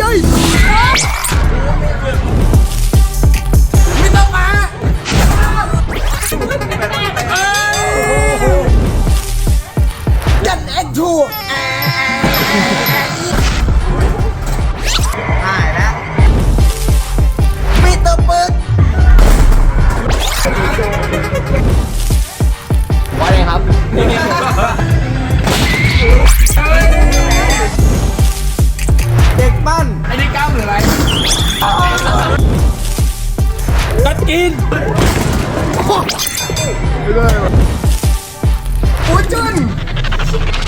ย้ยไม่ต้องมากันแอนทู in. We're done.